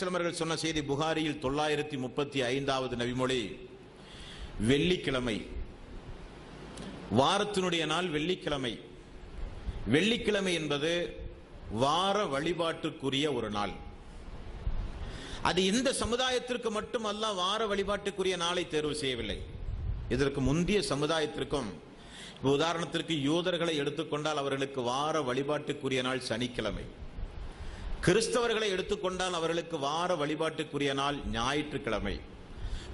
அவர்கள் சொன்ன செய்தி புகாரியில் தொள்ளாயிரத்தி முப்பத்தி ஐந்தாவது நபிமொழி வெள்ளிக்கிழமை. வாரத்தினுடைய நாள் வெள்ளிக்கிழமை. வெள்ளிக்கிழமை என்பது வார வழிபாட்டுக்குரிய ஒரு நாள். அது இந்த சமுதாயத்திற்கு மட்டும் அல்ல வார வழிபாட்டுக்குரிய நாளை தேர்வு செய்யவில்லை. இதற்கு முந்தைய சமுதாயத்திற்கும் உதாரணத்திற்கு யூதர்களை எடுத்துக்கொண்டால் அவர்களுக்கு வார வழிபாட்டுக்குரிய நாள் சனிக்கிழமை. கிறிஸ்தவர்களை எடுத்துக்கொண்டால் அவர்களுக்கு வார வழிபாட்டுக்குரிய நாள் ஞாயிற்றுக்கிழமை.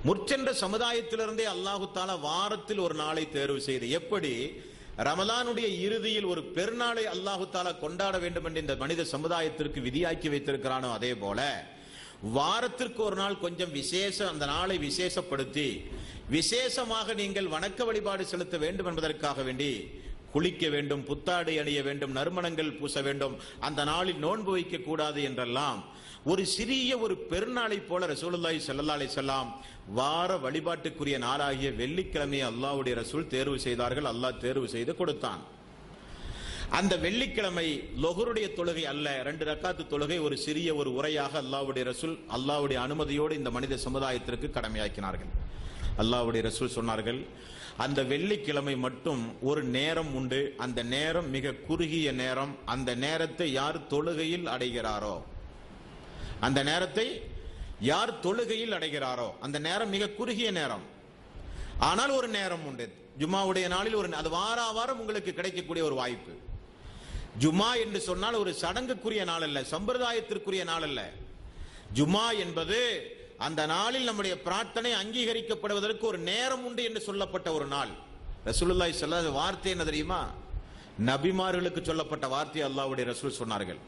முற்சென்ற சமுதாயத்திலிருந்தே அல்லாஹு தாலா வாரத்தில் ஒரு நாளை தேர்வு செய்து எப்படி? ரமலானுடைய இறுதியில் ஒரு பெருநாளை அல்லாஹு தாலா கொண்டாட வேண்டும் என்று இந்த மனித சமுதாயத்திற்கு விதியாக்கி வைத்திருக்கிறானோ அதே போல வாரத்திற்கு ஒரு நாள் கொஞ்சம் விசேஷ அந்த நாளை விசேஷப்படுத்தி விசேஷமாக நீங்கள் வணக்க வழிபாடு செலுத்த வேண்டும் என்பதற்காக வேண்டி குளிக்க வேண்டும் புத்தாடை அணிய வேண்டும் நறுமணங்கள் பூச வேண்டும் அந்த நாளில் நோன்பு வைக்க கூடாது என்றெல்லாம் ஒரு சிறிய ஒரு பெருநாளை போல ரசூலுல்லாய் ஸல்லல்லாஹு அலைஹி வார வழிபாட்டுக்குரிய நாளாகிய வெள்ளிக்கிழமையை அல்லாவுடைய ரசூல் தேர்வு செய்தார்கள். அல்லாஹ் தேர்வு செய்து கொடுத்தான். அந்த வெள்ளிக்கிழமை லொஹருடைய தொழுகை அல்ல ரெண்டு ரக்காத்து தொழுகை ஒரு சிறிய ஒரு உரையாக அல்லாவுடைய ரசூல் அல்லாவுடைய அனுமதியோடு இந்த மனித சமுதாயத்திற்கு கடமையாக்கினார்கள். அல்லாவுடைய ரசூல் சொன்னார்கள் அந்த வெள்ளிக்கிழமை மட்டும் ஒரு நேரம் உண்டு அந்த நேரம் மிக குறுகிய நேரம் அந்த நேரத்தை யார் தொழுகையில் அடைகிறாரோ அந்த நேரத்தை யார் தொழுகையில் அடைகிறாரோ அந்த நேரம் மிக குறுகிய நேரம். ஆனால் ஒரு நேரம் உண்டு. ஜும்மாவுடைய நாளில் ஒரு அது வாரா வாரம் உங்களுக்கு கிடைக்கக்கூடிய ஒரு வாய்ப்பு. ஜுமா என்று சொன்னால் ஒரு சடங்குக்குரிய நாள் அல்ல சம்பிரதாயத்திற்குரிய நாள் அல்ல ஜுமா என்பது அந்த நாளில் நம்முடைய பிரார்த்தனை அங்கீகரிக்கப்படுவதற்கு ஒரு நேரம் உண்டு என்று சொல்லப்பட்ட ஒரு நாள். ரசூலுல்லாய் சொல்லாத வார்த்தை என்ன தெரியுமா? நபிமார்களுக்கு சொல்லப்பட்ட வார்த்தை அல்லாவுடைய ரசூல் சொன்னார்கள்.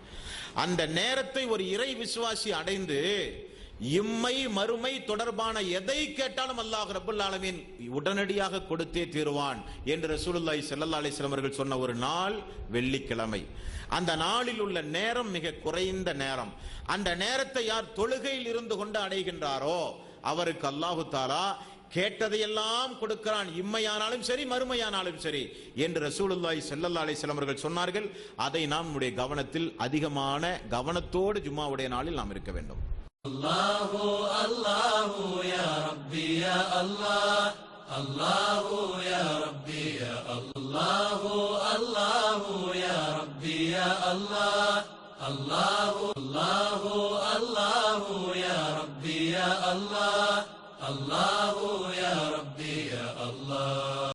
அந்த நேரத்தை ஒரு இறை விசுவாசி அடைந்து இம்மை மறுமை தொடர்பான எதை கேட்டாலும் அல்லாஹ் ரபுல் ஆலமீன் உடனடியாக கொடுத்தே தீருவான் என்று ரசூலுல்லாய் செல்லல்லா அலைஹி அவர்கள் சொன்ன ஒரு நாள் வெள்ளிக்கிழமை. அந்த நாளில் உள்ள நேரம் மிக குறைந்த நேரம். அந்த நேரத்தை யார் தொழுகையில் இருந்து கொண்டு அடைகின்றாரோ அவருக்கு அல்லாஹு தாலா கேட்டதையெல்லாம் கொடுக்கிறான். இம்மையானாலும் சரி மறுமையானாலும் சரி என்று ரசூலுல்லாய் செல்லல்லா அலைஹி அவர்கள் சொன்னார்கள். அதை நாம் நம்முடைய கவனத்தில் அதிகமான கவனத்தோடு ஜும்மாவுடைய நாளில் நாம் இருக்க வேண்டும். الله الله يا ربي يا الله الله يا ربي يا الله الله يا ربي يا الله الله الله الله يا ربي يا الله الله يا ربي يا الله